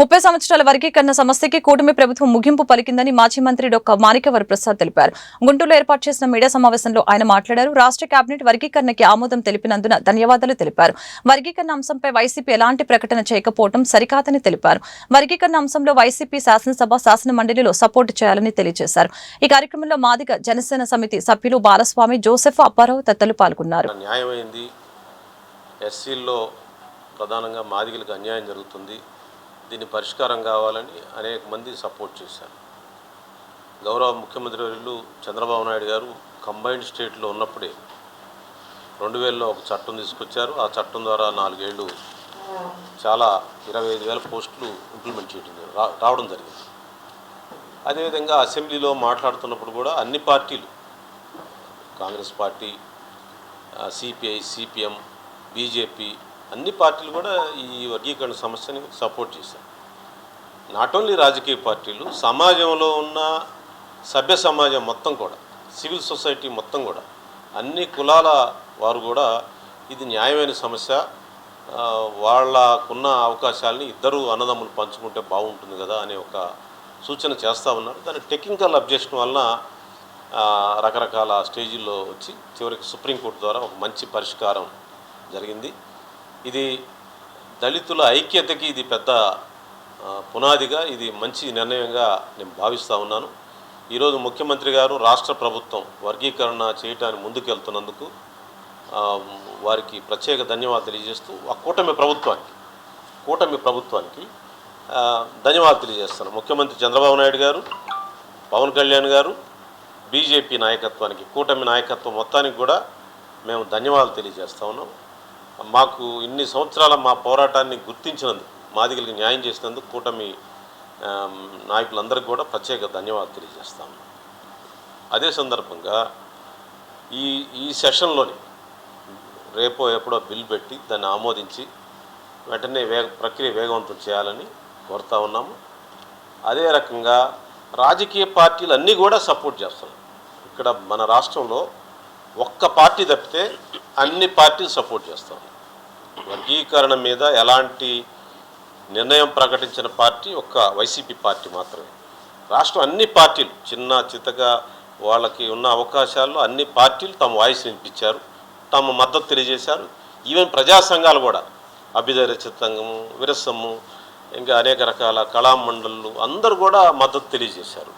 ముప్పై సంవత్సరాల వర్గీకరణ సమస్యకి కూటమి ప్రభుత్వం ముగింపు పలికిందని మాజీ మంత్రి డొక్క మాణిక్యవర ప్రసాద్ తెలిపారు. గుంటూరులో ఏర్పాటు చేసిన మీడియా సమావేశంలో ఆయన మాట్లాడారు. రాష్ట్ర కేబినెట్ వర్గీకరణకి ఆమోదం తెలిపినందున ధన్యవాదాలు తెలిపారు. వర్గీకరణ అంశంపై వైసీపీ ఎలాంటి ప్రకటన చేయకపోవడం సరికాదని తెలిపారు. వర్గీకరణ అంశంలో వైసీపీ శాసనసభ శాసన మండలిలో సపోర్టు చేయాలని తెలియజేశారు. ఈ కార్యక్రమంలో మాదిగ జనసేన సమితి సభ్యులు బాలస్వామి జోసెఫ్ అప్పారావు తదితరులు పాల్గొన్నారు. న్యాయమైంది. ఎస్సీల్లో ప్రధానంగా మాదిగలకు అన్యాయం జరుగుతుంది. దీన్ని పరిష్కారం కావాలని అనేక మంది సపోర్ట్ చేశారు. గౌరవ ముఖ్యమంత్రి వర్యులు చంద్రబాబు నాయుడు గారు కంబైన్డ్ స్టేట్లో ఉన్నప్పుడే రెండు వేలలో ఒక చట్టం తీసుకొచ్చారు. ఆ చట్టం ద్వారా నాలుగేళ్ళు చాలా ఇరవై ఐదు వేల పోస్టులు ఇంప్లిమెంట్ చేయడం రా- రావడం జరిగింది. అదేవిధంగా అసెంబ్లీలో మాట్లాడుతున్నప్పుడు కూడా అన్ని పార్టీలు Congress party CPI CPM BJP అన్ని పార్టీలు కూడా ఈ వర్గీకరణ సమస్యని సపోర్ట్ చేశారు. నాట్ ఓన్లీ రాజకీయ పార్టీలు సమాజంలో ఉన్న సభ్య సమాజం మొత్తం కూడా సివిల్ సొసైటీ మొత్తం కూడా అన్ని కులాల వారు కూడా ఇది న్యాయమైన సమస్య. వాళ్ళకున్న అవకాశాలని ఇద్దరు అన్నదమ్ములు పంచుకుంటే బాగుంటుంది కదా అనే ఒక సూచన చేస్తూ ఉన్నారు. దాని టెక్నికల్ అబ్జెక్షన్ వలన రకరకాల స్టేజీల్లో వచ్చి చివరికి సుప్రీంకోర్టు ద్వారా ఒక మంచి పరిష్కారం జరిగింది. ఇది దళితుల ఐక్యతకి ఇది పెద్ద పునాదిగా ఇది మంచి నిర్ణయంగా నేను భావిస్తూ ఉన్నాను. ఈరోజు ముఖ్యమంత్రి గారు రాష్ట్ర ప్రభుత్వం వర్గీకరణ చేయటానికి ముందుకెళ్తున్నందుకు వారికి ప్రత్యేక ధన్యవాదాలు తెలియజేస్తూ ఆ కూటమి ప్రభుత్వానికి కూటమి ప్రభుత్వానికి ధన్యవాదాలు తెలియజేస్తాను. ముఖ్యమంత్రి చంద్రబాబు నాయుడు గారు పవన్ కళ్యాణ్ గారు బీజేపీ నాయకత్వానికి కూటమి నాయకత్వం మొత్తానికి కూడా మేము ధన్యవాదాలు తెలియజేస్తా ఉన్నాం. మాకు ఇన్ని సంవత్సరాల మా పోరాటాన్ని గుర్తించినందుకు మాదిగలకి న్యాయం చేసినందుకు కూటమి నాయకులందరికీ కూడా ప్రత్యేక ధన్యవాదాలు తెలియజేస్తాము అదే సందర్భంగా ఈ ఈ సెషన్లోని రేపో ఎప్పుడో బిల్ పెట్టి దాన్ని ఆమోదించి వెంటనే వేగ ప్రక్రియ వేగవంతం చేయాలని కోరుతా ఉన్నాము. అదే రకంగా రాజకీయ పార్టీలు అన్నీ కూడా సపోర్ట్ చేస్తున్నాయి. ఇక్కడ మన రాష్ట్రంలో ఒక్క పార్టీ తప్పితే అన్ని పార్టీలు సపోర్ట్ చేస్తాం వర్గీకరణ మీద ఎలాంటి నిర్ణయం ప్రకటించిన పార్టీ ఒక్క వైసీపీ పార్టీ మాత్రమే. రాష్ట్రం అన్ని పార్టీలు చిన్న చితగా వాళ్ళకి ఉన్న అవకాశాల్లో అన్ని పార్టీలు తమ వాయిస్ వినిపించారు తమ మద్దతు తెలియజేశారు. ఈవెన్ ప్రజా సంఘాలు కూడా అభ్యుదయ రచితంగము విరసము ఇంకా అనేక రకాల కళామండళ్ళు అందరూ కూడా మద్దతు తెలియజేశారు.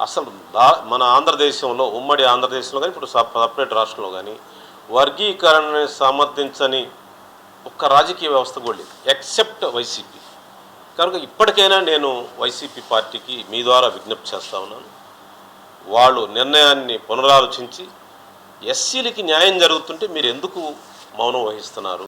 అసలు దా మన ఆంధ్రదేశంలో ఉమ్మడి ఆంధ్రదేశంలో కానీ ఇప్పుడు సపరేట్ రాష్ట్రంలో కానీ వర్గీకరణని సమర్థించని ఒక్క రాజకీయ వ్యవస్థ కూడా లేదు ఎక్సెప్ట్ వైసీపీ. కనుక ఇప్పటికైనా నేను వైసీపీ పార్టీకి మీ ద్వారా విజ్ఞప్తి చేస్తా ఉన్నాను. వాళ్ళు నిర్ణయాన్ని పునరాలోచించి ఎస్సీలకి న్యాయం జరుగుతుంటే మీరు ఎందుకు మౌనం వహిస్తున్నారు?